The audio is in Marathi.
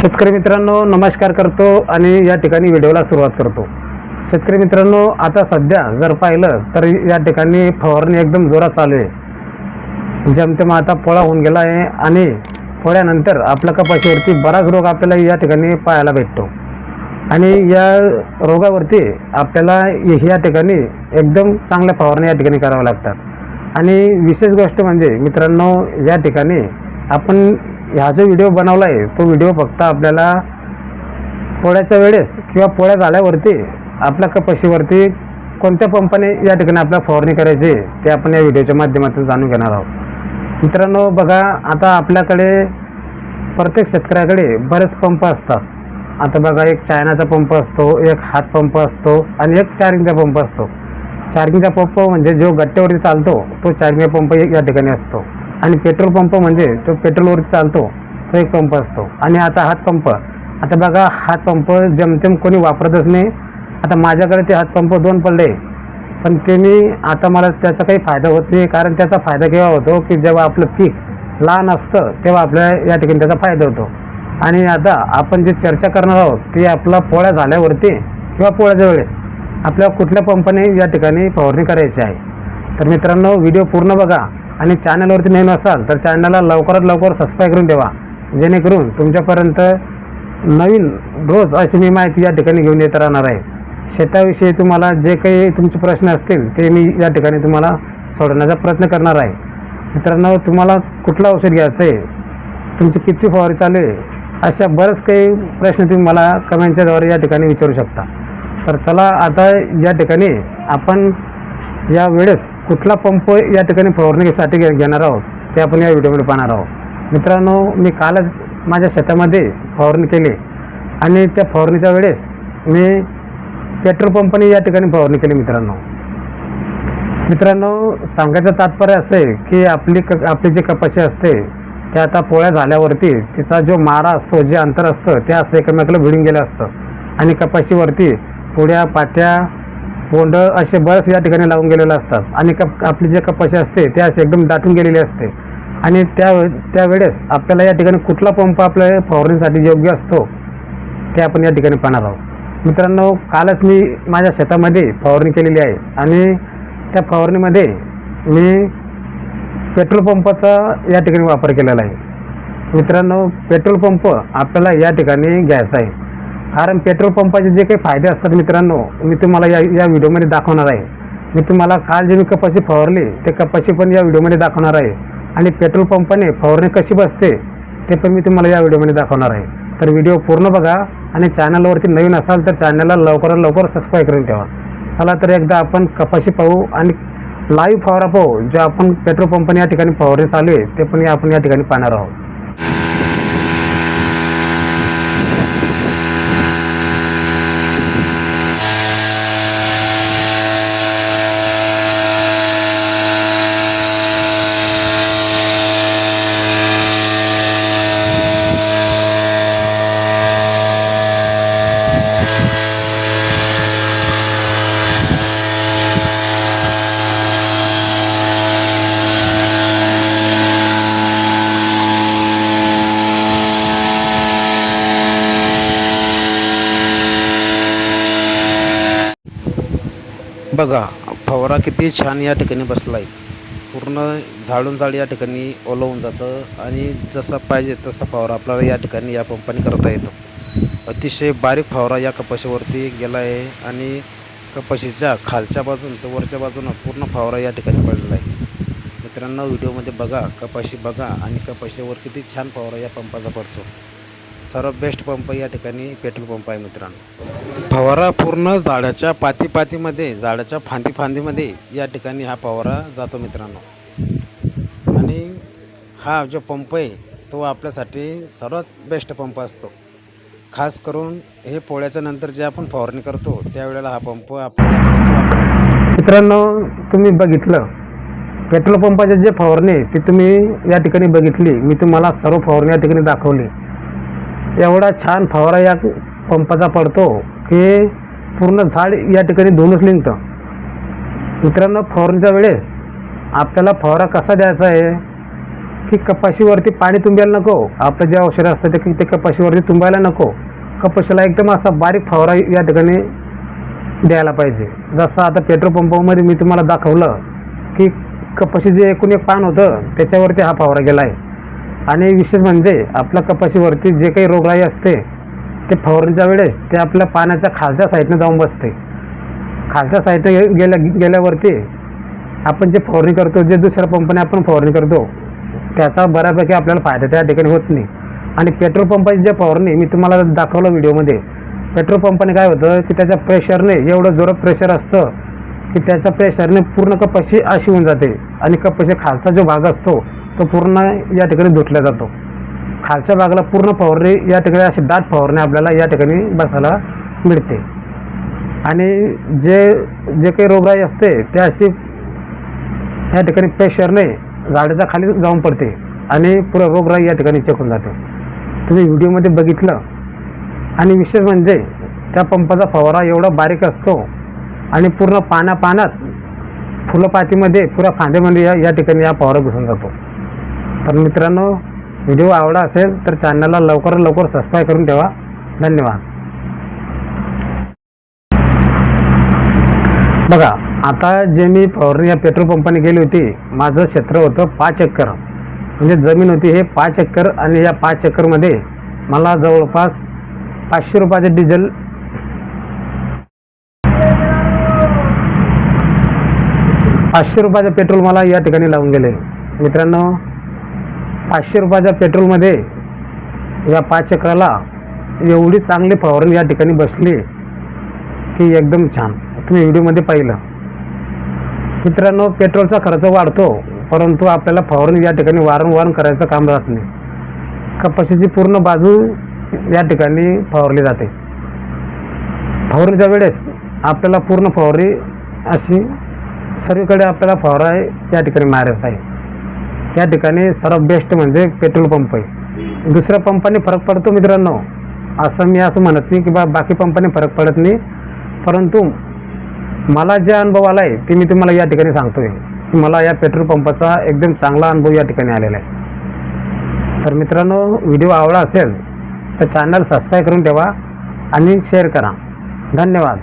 शेतकरी मित्रांनो नमस्कार करतो आणि या ठिकाणी व्हिडिओला सुरुवात करतो. शेतकरी मित्रांनो आता सध्या जर पाहिलं तर या ठिकाणी फवारणी एकदम जोरात चालू आहे. जमतेम आता पोळा होऊन गेला आहे आणि पोळ्यानंतर आपल्या कपाशीवरती बराच रोग आपल्याला या ठिकाणी पाहायला भेटतो. आणि या रोगावरती आपल्याला या ठिकाणी एकदम चांगल्या फवारणी या ठिकाणी कराव्या लागतात. आणि विशेष गोष्ट म्हणजे मित्रांनो या ठिकाणी आपण हा जो व्हिडिओ बनवला आहे तो व्हिडिओ फक्त आपल्याला पोळ्याच्या वेळेस किंवा पोळ्या झाल्यावरती आपल्या कपाशीवरती कोणत्या पंपाने या ठिकाणी आपल्याला फवारणी करायची आहे, ते आपण या व्हिडिओच्या माध्यमातून जाणून घेणार आहोत. मित्रांनो बघा आता आपल्याकडे प्रत्येक शेतकऱ्याकडे बरेच पंप असतात. आता बघा एक चायनाचा पंप असतो एक हात पंप असतो आणि एक चार्जिंगचा पंप असतो. चार्जिंगचा पंप म्हणजे जो गट्ट्यावरती चालतो तो चार्जिंग पंप या ठिकाणी असतो. आणि पेट्रोल पंप म्हणजे तो पेट्रोलवरती चालतो तो एक पंप असतो. आणि आता हातपंप आता बघा हातपंप जमतेम कोणी वापरतच नाही. आता माझ्याकडे ते हातपंप दोन पडले पण ते मी आता मला त्याचा काही फायदा होत नाही. कारण त्याचा फायदा केव्हा होतो की जेव्हा आपलं पीक लहान असतं तेव्हा आपल्याला या ठिकाणी त्याचा फायदा होतो. आणि आता आपण जे चर्चा करणार आहोत ती आपला पोळ्या झाल्यावरती किंवा पोळ्याच्या वेळेस आपल्या कुठल्या पंपाने या ठिकाणी फवारणी करायची आहे. तर मित्रांनो व्हिडिओ पूर्ण बघा. आणि चॅनलवरती नवीन असाल तर चॅनलला लवकरात लवकर सबस्क्राईब करून ठेवा. जेणेकरून तुमच्यापर्यंत नवीन रोज अशी मी माहिती या ठिकाणी घेऊन येत राहणार आहे. शेताविषयी तुम्हाला जे काही तुमचे प्रश्न असतील ते मी या ठिकाणी तुम्हाला सोडवण्याचा प्रयत्न करणार आहे. मित्रांनो तुम्हाला कुठलं औषध घ्यायचं आहे? तुमची किती फवारी चालू आहे? अशा बरेच काही प्रश्न तुम्ही मला कमेंटच्याद्वारे या ठिकाणी विचारू शकता. तर चला आता या ठिकाणी आपण या वेळेस कुठला पंप या ठिकाणी फवारणीसाठी घेणार आहोत ते आपण या व्हिडिओमध्ये पाहणार आहोत. मित्रांनो मी कालच माझ्या शेतामध्ये फवारणी केली. आणि त्या फवारणीच्या वेळेस मी पेट्रोल पंपाने या ठिकाणी फवारणी केली मित्रांनो. मित्रांनो सांगायचं तात्पर्य असं आहे की आपली क आपली जी कपाशी असते ते आता पोळ्या झाल्यावरती तिचा जो मारा असतो जे अंतर असतं ते असं एकमेकाला भिडून गेलं असतं. आणि कपाशीवरती पुड्या पात्या बोंड असे बरेच या ठिकाणी लावून गेलेले असतात. आणि कप आपली जे कपाशी असते ते असे एकदम दाटून गेलेली असते. आणि त्या त्यावेळेस आपल्याला या ठिकाणी कुठला पंप आपल्या फवारणीसाठी योग्य असतो ते आपण या ठिकाणी पाहणार आहोत. मित्रांनो कालच मी माझ्या शेतामध्ये फवारणी केलेली आहे. आणि त्या फवारणीमध्ये मी पेट्रोल पंपाचा या ठिकाणी वापर केलेला आहे. मित्रांनो पेट्रोल पंप आपल्याला या ठिकाणी घ्यायचा आहे. कारण पेट्रोल पंपाचे जे काही फायदे असतात मित्रांनो मी तुम्हाला या या व्हिडिओमध्ये दाखवणार आहे. मी तुम्हाला काल जे मी कपाशी फवारली ते कपाशी पण या व्हिडिओमध्ये दाखवणार आहे. आणि पेट्रोल पंपाने फवारणी कशी बसते ते पण मी तुम्हाला या व्हिडिओमध्ये दाखवणार आहे. तर व्हिडिओ पूर्ण बघा आणि चॅनलवरती नवीन असाल तर चॅनलला लवकरात लवकर सबस्क्राईब करून ठेवा. चला तर एकदा आपण कपाशी पाहू आणि लाईव्ह फवारा पाहू जे आपण पेट्रोल पंपाने या ठिकाणी फवारणी चालू आहे ते पण आपण या ठिकाणी पाहणार आहोत. बघा फवारा किती छान या ठिकाणी बसला आहे पूर्ण झाडून झाड या ठिकाणी ओलवून जातं आणि जसा पाहिजे तसा फवारा आपल्याला या ठिकाणी या पंपाने करता येतो. अतिशय बारीक फवारा या कपाशीवरती गेला आहे आणि कपाशीच्या खालच्या बाजून तर वरच्या बाजूनं पूर्ण फवारा या ठिकाणी पडलेला आहे. मित्रांनो व्हिडिओमध्ये बघा कपाशी बघा आणि कपाशीवर किती छान फवारा या पंपाचा पडतो. सर्व बेस्ट पंप या ठिकाणी पेट्रोल पंप आहे मित्रांनो. फवारा पूर्ण झाडाच्या पाती पातीमध्ये झाडाच्या फांदी फांदीमध्ये या ठिकाणी हा फवारा जातो मित्रांनो. आणि हा जो पंप आहे तो आपल्यासाठी सर्वात बेस्ट पंप असतो. खास करून हे पोळ्याच्या नंतर जे आपण फवारणी करतो त्यावेळेला हा पंप आपण मित्रांनो तुम्ही बघितलं पेट्रोल पंपाचे जे फवारणी आहे, ती तुम्ही या ठिकाणी बघितली. मी तुम्हाला सर्व फवारणी या ठिकाणी दाखवली. एवढा छान फवारा या पंपाचा पडतो की पूर्ण झाड या ठिकाणी धुवूनच निघतं. मित्रांनो फवारणीच्या वेळेस आपल्याला फवारा कसा द्यायचा आहे? की कपाशीवरती पाणी तुंबायला नको. आपलं जे औषध असतं ते ते कपाशीवरती तुंबायला नको. कपाशीला एकदम असा बारीक फवारा या ठिकाणी द्यायला पाहिजे. जसं आता पेट्रोल पंपामध्ये मी तुम्हाला दाखवलं की कपाशी जे एकूण एक पान होतं त्याच्यावरती हा फवारा गेला आहे. आणि विशेष म्हणजे आपल्या कपाशीवरती जे काही रोगराई असते ते फवारणीच्या वेळेस ते आपल्या पाण्याच्या खालच्या साईडनं जाऊन बसते. खालच्या साईडनं गेल्या गेल्यावरती आपण जे फवारणी करतो जे दुसऱ्या पंपाने आपण फवारणी करतो त्याचा बऱ्यापैकी आपल्याला फायदा त्या ठिकाणी होत नाही. आणि पेट्रोल पंपाची जे फवारणी मी तुम्हाला दाखवलं व्हिडिओमध्ये पेट्रोल पंपाने काय होतं की त्याच्या प्रेशरने एवढं जोरात प्रेशर असतं की त्याच्या प्रेशरने पूर्ण कपाशी अशी होऊन जाते. आणि कपाशी खालचा जो भाग असतो तो पूर्ण या ठिकाणी धुतला जातो. खालच्या भागाला पूर्ण फवारणी या ठिकाणी अशी दाट फवारणी आपल्याला या ठिकाणी बसायला मिळते. आणि जे जे काही रोगराई असते ते अशी या ठिकाणी प्रेशरने झाडाच्या खाली जाऊन पडते आणि पुरं रोगराई या ठिकाणी चेकून जाते. तुम्ही व्हिडिओमध्ये बघितलं. आणि विशेष म्हणजे त्या पंपाचा फवारा एवढा बारीक असतो आणि पूर्ण पाना पानात फुलपातीमध्ये पुऱ्या फांद्यामध्ये या या ठिकाणी या फवारा घुसून जातो. तर मित्रांनो व्हिडिओ आवडा असेल तर चॅनलला लवकर लवकर सबस्क्राईब करून ठेवा. धन्यवाद. बघा आता जे मी फवारणी या पेट्रोल पंपाने गेली होती माझं क्षेत्र होतं पाच एकर. म्हणजे जमीन होती हे पाच एकर आणि या पाच एकरमध्ये मला जवळपास पाचशे रुपयाचे डिझेल पाचशे रुपयाचं पेट्रोल मला या ठिकाणी लावून गेले. मित्रांनो पाचशे रुपयाच्या पेट्रोलमध्ये या पाच चक्राला एवढी चांगली फवारणी या ठिकाणी बसली की एकदम छान. तुम्ही व्हिडिओमध्ये पाहिलं. मित्रांनो पेट्रोलचा खर्च वाढतो परंतु आपल्याला फवारणी या ठिकाणी वारंवार करायचं काम राहत नाही. कपाशीची पूर्ण बाजू या ठिकाणी फवारली जाते. फवारणीच्या वेळेस आपल्याला पूर्ण फवारणी अशी सर्वीकडे आपल्याला फवारा या ठिकाणी मारायचं आहे. या ठिकाणी सर्वात बेस्ट म्हणजे पेट्रोल पंप आहे. दुसऱ्या पंपाने फरक पडतो मित्रांनो. असं मी असं म्हणत नाही की बा बाकी पंपाने फरक पडत नाही. परंतु मला जे अनुभव आला आहे ते मी तुम्हाला या ठिकाणी सांगतोय. की मला या पेट्रोल पंपाचा एकदम चांगला अनुभव या ठिकाणी आलेला आहे. तर मित्रांनो व्हिडिओ आवडला असेल तर चॅनल सबस्क्राईब करून ठेवा आणि शेअर करा. धन्यवाद.